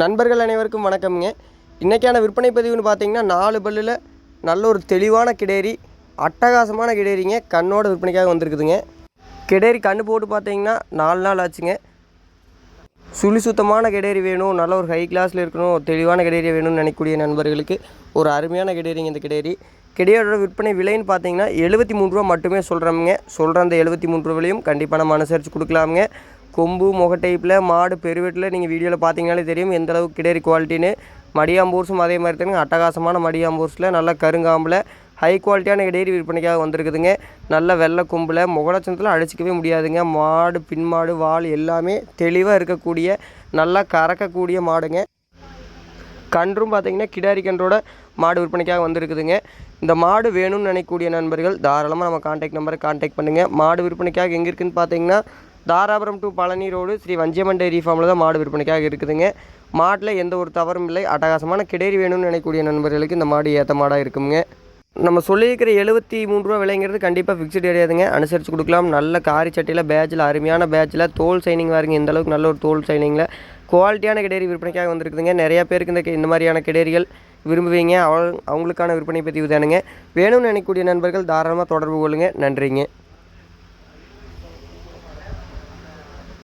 நண்பர்கள் அனைவருக்கும் வணக்கம்ங்க. இன்றைக்கான விற்பனை பதிவுன்னு பார்த்தீங்கன்னா நாலு பல்லில் நல்ல ஒரு தெளிவான கிடேரி அட்டகாசமான கிடேரிங்க கண்ணோட விற்பனைக்காக வந்திருக்குதுங்க. கிடேரி கண்ணு போட்டு பார்த்தீங்கன்னா நாலு நாள் ஆச்சுங்க. சுழி சுத்தமான கிடேரி வேணும் நல்ல ஒரு ஹை கிளாஸில் இருக்கணும் தெளிவான கிடேரி வேணும்னு நினைக்கக்கூடிய நண்பர்களுக்கு ஒரு அருமையான கிடேரிங்க இந்த கிடேரி. கிடையோட விற்பனை விலைன்னு பார்த்தீங்கன்னா எழுபத்தி மூணு ரூபா மட்டுமே சொல்கிறோமுங்க சொல்கிற அந்த எழுபத்தி மூணு ரூபாயிலையும் கண்டிப்பாக நம்ம அனுசரித்து கொடுக்கலாமுங்க. கொம்பு முக டைப்பில் மாடு பெருவெட்டில் நீங்கள் வீடியோவில் பார்த்தீங்கனாலே தெரியும் எந்த அளவுக்கு கிடேரி குவாலிட்டின்னு மடியாம்பூர்ஸும் அதே மாதிரி தானுங்க. அட்டகாசமான மடியாம்பூர்ஸில் நல்ல கருங்காம்பில் ஹை குவாலிட்டியான கிடேரி விற்பனைக்காக வந்திருக்குதுங்க. நல்ல வெள்ளை கொம்பில் முகலட்சணத்தில் அடிச்சிக்கவே முடியாதுங்க. மாடு பின்மாடு வால் எல்லாமே தெளிவாக இருக்கக்கூடிய நல்லா கறக்கக்கூடிய மாடுங்க. கன்றும் பார்த்தீங்கன்னா கிடாரி கன்றோட மாடு விற்பனைக்காக வந்திருக்குதுங்க. இந்த மாடு வேணும்னு நினைக்கக்கூடிய நண்பர்கள் தாராளமாக நம்ம காண்டாக்ட் நம்பரை காண்டாக்ட் பண்ணுங்கள் மாடு விற்பனைக்காக எங்கே இருக்குதுன்னு பார்த்தீங்கன்னா Dharapuram to Palani road Sri Vanchiyamman dairy ஃபார்மில் தான் மாடு விற்பனைக்காக இருக்குதுங்க. மாட்டில் எந்த ஒரு தவறும் இல்லை. அட்டகாசமான கிடேரி வேணும்னு நினைக்கக்கூடிய நண்பர்களுக்கு இந்த மாடு ஏற்ற மாடாக இருக்குங்க. நம்ம சொல்லியிருக்கிற எழுபத்தி மூணு ரூபா விலைங்கிறது கண்டிப்பாக ஃபிக்ஸ்டு கிடையாதுங்க அனுசரித்து கொடுக்கலாம். நல்ல காரி சட்டையில் பேட்சில் அருமையான பேட்சில் தோல் சைனிங் வாருங்க இந்த அளவுக்கு நல்ல ஒரு தோல் சைனிங்கில் குவாலிட்டியான கிடேரி விற்பனைக்காக வந்திருக்குதுங்க. நிறையா பேருக்கு இந்த இந்த மாதிரியான கிடேரிகள் விரும்புவீங்க. அவ அவங்களுக்கான விற்பனை பற்றி தானுங்க. வேணும்னு நினைக்கக்கூடிய நண்பர்கள் தாராளமாக தொடர்பு கொள்ளுங்கள் நன்றிங்க.